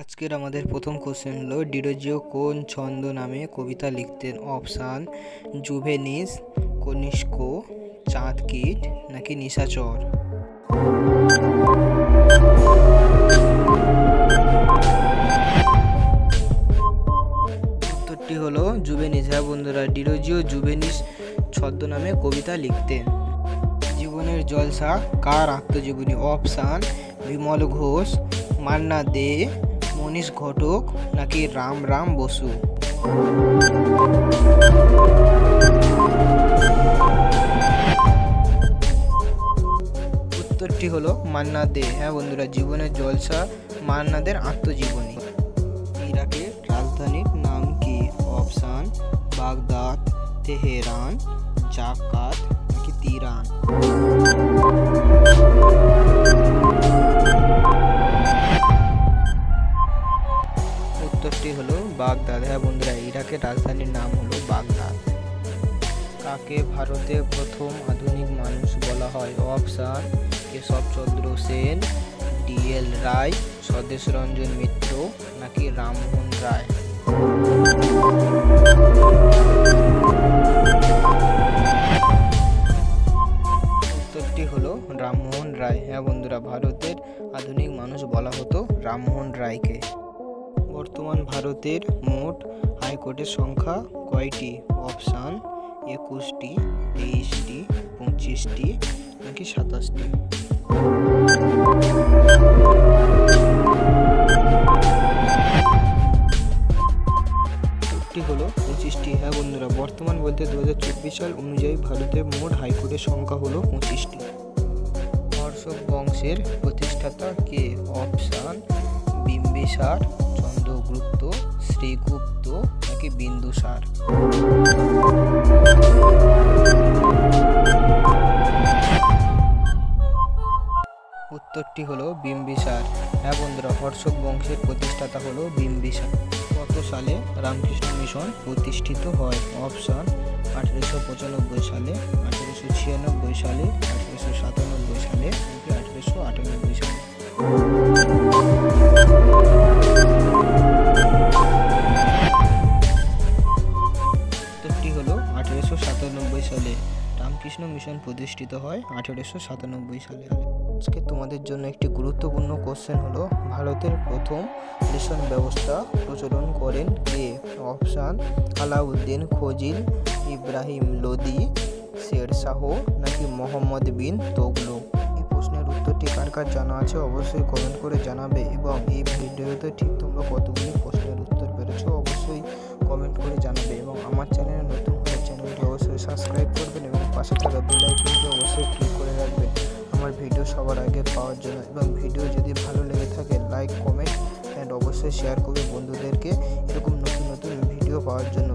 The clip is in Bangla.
আজকের আমাদের প্রথম কোশ্চেন হলো ডিরোজিও কোন ছন্দ নামে কবিতা লিখতেন? অপশান, জুভেনিস, কনিষ্ক, চাঁদকীট, নাকি নিশাচর উত্তরটি হলো জুভেনিস। হ্যাঁ বন্ধুরা ডিরোজিও জুভেনিস ছদ্মনামে কবিতা লিখতেন। জীবনের জলসা, কার আত্মজীবনী? অপশান, বিমল ঘোষ, মান্না দে মনীষ ঘটক নাকি রাম রাম বসু? উত্তরটি হলো মান্না দে হ্যাঁ বন্ধুরা জীবনের জলসা মান্নাদের আত্মজীবনী। ইরাকের রাজধানীর নাম কি? অপশান, বাগদাদ, তেহরান, জাকাত নাকি তিরান? বাগদাদ। হ্যাঁ বন্ধুরা, ইরাকের রাজধানীর নাম হলো বাগদাদ। কাকে ভারতে প্রথম আধুনিক মানুষ বলা হয়? অপশান কেশবচন্দ্র সেন ডিএল রায়, স্বদেশ রঞ্জন মিত্র নাকি রামমোহন রায়? উত্তরটি হলো রামমোহন রায়। হ্যাঁ বন্ধুরা, ভারতের আধুনিক মানুষ বলা হতো রামমোহন রায়কে। বর্তমান ভারতের মোট হাইকোর্টের সংখ্যা কয়টি? অপশান একুশটি, তেইশটি, পঁচিশটি, নাকি সাতাশটি? হলো পঁচিশটি। হ্যাঁ বন্ধুরা, বর্তমান বলতে দু হাজার চব্বিশ সাল অনুযায়ী ভারতের মোট হাইকোর্টের সংখ্যা হলো পঁচিশটি। অশোক বংশের প্রতিষ্ঠাতা কে? অপশান বিম্বিসার চন্দ্রগুপ্ত শ্রীগুপ্ত নাকি বিন্দুসার? উত্তরটি হলো বিম্বিসার। হ্যাঁ বন্ধুরা হর্ষক বংশের প্রতিষ্ঠাতা হলো বিম্বিসার। কত সালে রামকৃষ্ণ মিশন প্রতিষ্ঠিত হয়? অপশান, আঠেরোশো পঁচানব্বই সালে, আঠেরোশো ছিয়ানব্বই সালে, আঠেরোশো সাতানব্বই সালে আঠেরোশো আটানব্বই সালে? আঠেরোশো সাতানব্বই সালে রামকৃষ্ণ মিশন প্রতিষ্ঠিত হয় আঠেরোশো সাতানব্বই সালে। আজকে তোমাদের জন্য একটি গুরুত্বপূর্ণ কোশ্চেন হলো, ভারতের প্রথম রেশন ব্যবস্থা প্রচলন করেন কে? অপশান, আলাউদ্দিন খজিল, ইব্রাহিম লোদি, শেরশাহ নাকি মোহাম্মদ বিন তোগলক এই প্রশ্নের উত্তরটি কার কার জানা আছে অবশ্যই কমেন্ট করে জানাবে এবং এই ভিডিওতে ঠিক তোমরা কতগুলি প্রশ্নের উত্তর পেরেছ অবশ্যই কমেন্ট করে জানাবে এবং আমার চ্যানেলে সাবস্ক্রাইব করবেন এবং পাশে থাকা বেল আইকনটি অবশ্যই ক্লিক করে রাখবেন। আমার ভিডিও সবার আগে পাওয়ার জন্য এবং ভিডিও যদি ভালো লেগে থাকে লাইক কমেন্ট অ্যান্ড অবশ্যই শেয়ার করবে বন্ধুদেরকে। এরকম নতুন নতুন ভিডিও পাওয়ার জন্য।